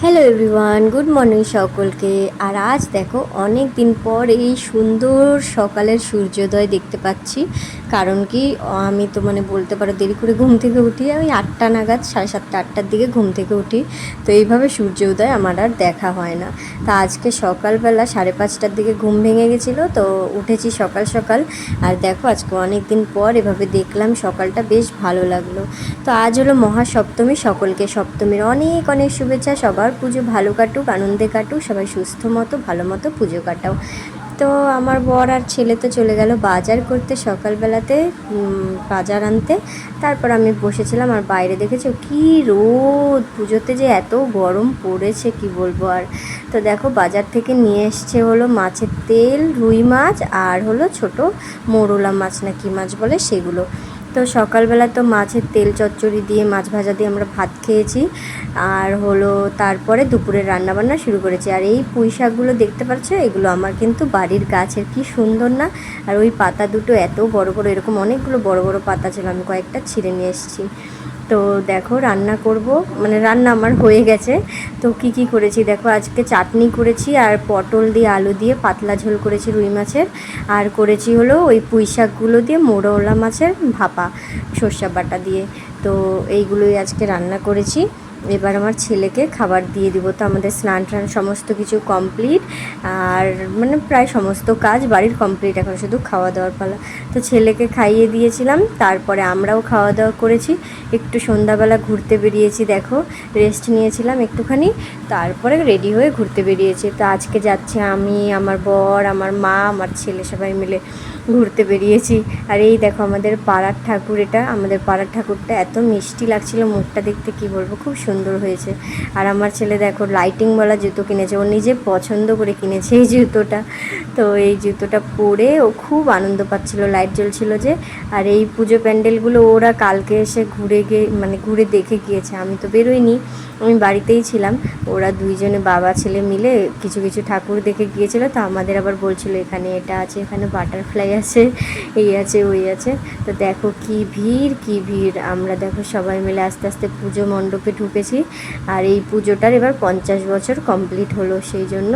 Hello everyone good morning সকলকে। আর আজ দেখো অনেক দিন পর এই সুন্দর সকালের সূর্যোদয় দেখতে পাচ্ছি। কারণ কি, আমি তো মানে বলতে পারো দেরি করে ঘুম থেকে উঠি। আমি আটটা নাগাদ, সাড়ে সাতটা, আটটার দিকে ঘুম থেকে উঠি। তো এইভাবে সূর্য উদয় আমার আর দেখা হয় না। তা আজকে সকালবেলা সাড়ে পাঁচটার দিকে ঘুম ভেঙে গেছিল, তো উঠেছি সকাল সকাল। আর দেখো, আজকে অনেক দিন পর এভাবে দেখলাম, সকালটা বেশ ভালো লাগল। তো আজ হলো মহাসপ্তমী, সকলকে সপ্তমীর অনেক অনেক শুভেচ্ছা, সবার পুজো ভালো কাটুক, আনন্দে কাটুক, সবাই সুস্থ মতো, ভালো মতো পুজো কাটাও। তো আমার বর আর ছেলে তো চলে গেল বাজার করতে সকালবেলাতে বাজার আনতে। তারপর আমি বসেছিলাম আর বাইরে দেখেছ কি রোদ! পুজোতে যে এত গরম পড়েছে, কি বলব আর। তো দেখো বাজার থেকে নিয়ে এসছে হলো মাছের তেল, রুই মাছ আর হলো ছোট মোরলা মাছ না কি মাছ বলে সেগুলো। তো সকালবেলা তো মাছের তেল চচ্চড়ি দিয়ে, মাছ ভাজা দিয়ে আমরা ভাত খেয়েছি। আর হলো তারপরে দুপুরে রান্নাবান্না শুরু করেছি। আর এই পুঁই শাকগুলো দেখতে পাচ্ছ, এগুলো আমার কিন্তু বাড়ির গাছের, কি সুন্দর না? আর ওই পাতা দুটো এত বড় বড়, এরকম অনেকগুলো বড় বড় পাতা ছিল, আমি কয়েকটা ছিঁড়ে নিয়ে এসেছি। তো দেখো রান্না করব। মানে রান্না আমার হয়ে গেছে। তো কি কি করেছি দেখো, আজকে চাটনি করেছি আর পটল দিয়ে আলু দিয়ে পাতলা ঝোল করেছি রুই মাছের। আর করেছি হলো ওই পুঁই শাকগুলো দিয়ে মোড়লা মাছের ভাপা, সর্ষা বাটা দিয়ে। তো এইগুলোই আজকে রান্না করেছি। এবার আমার ছেলেকে খাবার দিয়ে দিব। তো আমাদের স্নান টান সমস্ত কিছু কমপ্লিট আর মানে প্রায় সমস্ত কাজ বাড়ির কমপ্লিট এখন, শুধু খাওয়া দাওয়ার পালা। তো ছেলেকে খাইয়ে দিয়েছিলাম, তারপরে আমরাও খাওয়া দাওয়া করেছি। একটু সন্ধ্যাবেলা ঘুরতে বেরিয়েছি, দেখো রেস্ট নিয়েছিলাম একটুখানি, তারপরে রেডি হয়ে ঘুরতে বেরিয়েছি। তো আজকে যাচ্ছি আমি, আমার বর, আমার মা, আমার ছেলে সবাই মিলে ঘুরতে বেরিয়েছি। আর এই দেখো আমাদের পাড়ার ঠাকুর এটা, আমাদের পাড়ার ঠাকুরটা এত মিষ্টি লাগছিল, মুখটা দেখতে কি বলব, খুব সুন্দর হয়েছে। আর আমার ছেলে দেখো লাইটিংওয়ালা জুতো কিনেছে। ও নিজে পছন্দ করে কিনেছে এই জুতোটা। তো এই জুতোটা পরে ও খুব আনন্দ পাচ্ছিল লাইট জ্বলছিল যে। আর এই পুজো প্যান্ডেলগুলো ওরা কালকে এসে ঘুরে গিয়ে মানে ঘুরে দেখে গিয়েছে। আমি তো বেরোইনি, আমি বাড়িতেই ছিলাম। ওরা দুইজনে বাবা, ছেলে মিলে কিছু কিছু ঠাকুর দেখে গিয়েছিল। তো আমাদের আবার বলছিল, এখানে এটা আছে, এখানে বাটারফ্লাই আছে, এই আছে, ওই আছে। তো দেখো কি ভিড় কি ভিড়। আমরা দেখো সবাই মিলে আস্তে আস্তে পুজো মণ্ডপে ঢুকেছি আর এই পুজোটার এবার পঞ্চাশ বছর কমপ্লিট হলো, সেই জন্য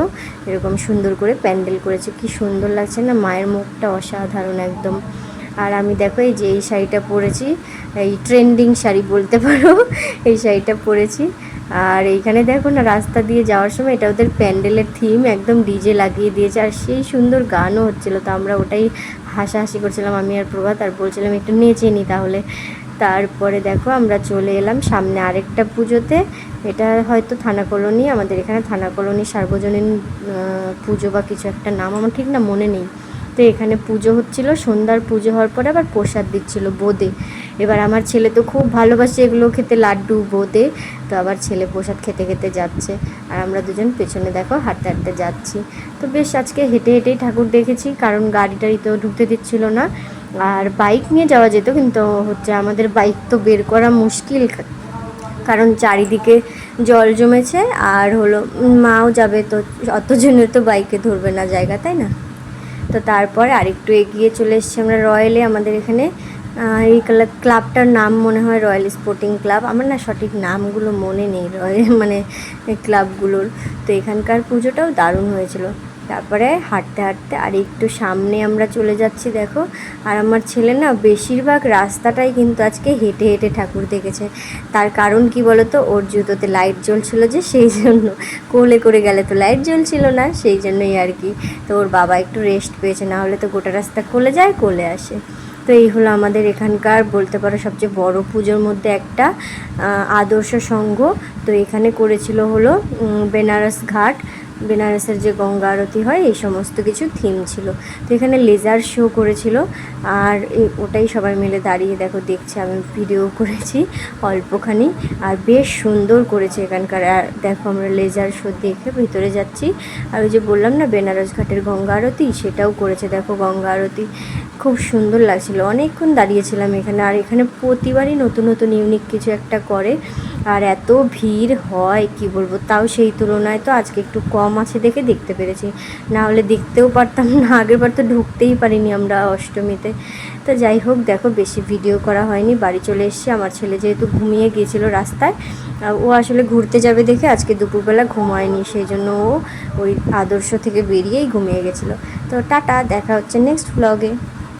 এরকম সুন্দর করে প্যান্ডেল করেছে। কি সুন্দর লাগছে না, মায়ের মুখটা অসাধারণ একদম। আর আমি দেখো, এই যে এই শাড়িটা পরেছি, এই ট্রেন্ডিং শাড়ি বলতে পারো, এই শাড়িটা পরেছি। আর এইখানে দেখো না, রাস্তা দিয়ে যাওয়ার সময় এটা ওদের প্যান্ডেলের থিম একদম ডিজে লাগিয়ে দিয়েছে। আর সেই সুন্দর গানও হচ্ছিল, তো আমরা ওটাই হাসাহাসি করছিলাম, আমি আর প্রভাত, আর বলছিলাম, একটু নেচে নি তাহলে। তারপরে দেখো আমরা চলে এলাম সামনে আরেকটা পুজোতে। এটা হয়তো থানা কলোনি, আমাদের এখানে থানা কলোনি সার্বজনীন পুজো বা কিছু একটা নাম আমার ঠিক না মনে নেই। তো এখানে পুজো হচ্ছিল, সন্ধ্যার পুজো হওয়ার পরে আবার প্রসাদ দিচ্ছিল বোঁদে। এবার আমার ছেলে তো খুব ভালোবাসে এগুলো খেতে, লাড্ডু, বোঁদে। তো আবার ছেলে প্রসাদ খেতে খেতে যাচ্ছে। আর আমরা দুজন পেছনে দেখো হাঁটতে হাঁটতে যাচ্ছি। তো বেশ আজকে হেঁটে হেঁটেই ঠাকুর দেখেছি, কারণ গাড়ি টাড়ি তো ঢুকতে দিচ্ছিল না। আর বাইক নিয়ে যাওয়া যেত, কিন্তু হচ্ছে আমাদের বাইক তো বের করা মুশকিল, কারণ চারিদিকে জল জমেছে, আর হলো মাও যাবে তো, অতজনের তো বাইকে ধরবে না জায়গা, তাই না? তো তারপরে আরেকটু এগিয়ে চলে এসেছি আমরা রয়্যালে, আমাদের এখানে এই ক্লা- ক্লাবটার নাম মনে হয় রয়্যাল স্পোর্টিং ক্লাব, আমার না সঠিক নামগুলো মনে নেই রয়্যাল মানে ক্লাবগুলোর তো এখানকার পুজোটাও দারুণ হয়েছিল। তারপরে হাঁটতে হাঁটতে আর একটু সামনে আমরা চলে যাচ্ছি, দেখো। আর আমার ছেলে না বেশিরভাগ রাস্তাটাই কিন্তু আজকে হেঁটে হেঁটে ঠাকুর দেখেছে। তার কারণ কি বলতো? ওর জুতোতে লাইট জ্বলছিল যে, সেই জন্য। কোলে করে গেলে তো লাইট জ্বলছিল না, সেই জন্যই আর কি। তো ওর বাবা একটু রেস্ট পেয়েছে, না হলে তো গোটা রাস্তা কোলে যায়, কোলে আসে। তো এই হলো আমাদের এখানকার বলতে পারো সবচেয়ে বড় পুজোর মধ্যে একটা আদর্শ সংঘ তো এখানে করেছিল হলো বেনারস ঘাট। বেনারসের যে গঙ্গা আরতি হয়, এই সমস্ত কিছু থিম ছিল। তো এখানে লেজার শো করেছিল আর ওটাই সবাই মিলে দাঁড়িয়ে দেখো, দেখছে, আমি ভিডিও করেছি অল্পখানি। আর বেশ সুন্দর করেছে এখানকার, আর দেখো আমরা লেজার শো দেখে ভিতরে যাচ্ছি। আর ওই যে বললাম না, বেনারস ঘাটের গঙ্গা আরতি, সেটাও করেছে। দেখো গঙ্গা আরতি খুব সুন্দর লাগছিল। অনেকক্ষণ দাঁড়িয়েছিলাম এখানে, আর এখানে প্রতিবারই নতুন নতুন ইউনিক কিছু একটা করে। আর এত ভিড় হয়, কি বলব? তাও সেই তুলনায় তো আজকে একটু কম আছে দেখে দেখতে পেরেছি। না হলে দেখতেও পারতাম না, আগের বার তো ঢুকতেই পারিনি আমরা অষ্টমীতে। তো যাই হোক, দেখো, বেশি ভিডিও করা হয়নি, বাড়ি চলে এসেছি। আমার ছেলে যেহেতু ঘুমিয়ে গিয়েছিল রাস্তায় ও আসলে ঘুরতে যাবে দেখে আজকে দুপুরবেলা ঘুমায়নি, সেই জন্য ও ওই আদর্শ থেকে বেরিয়েই ঘুমিয়ে গেছিল। তো টাটা, দেখা হচ্ছে নেক্সট ব্লগে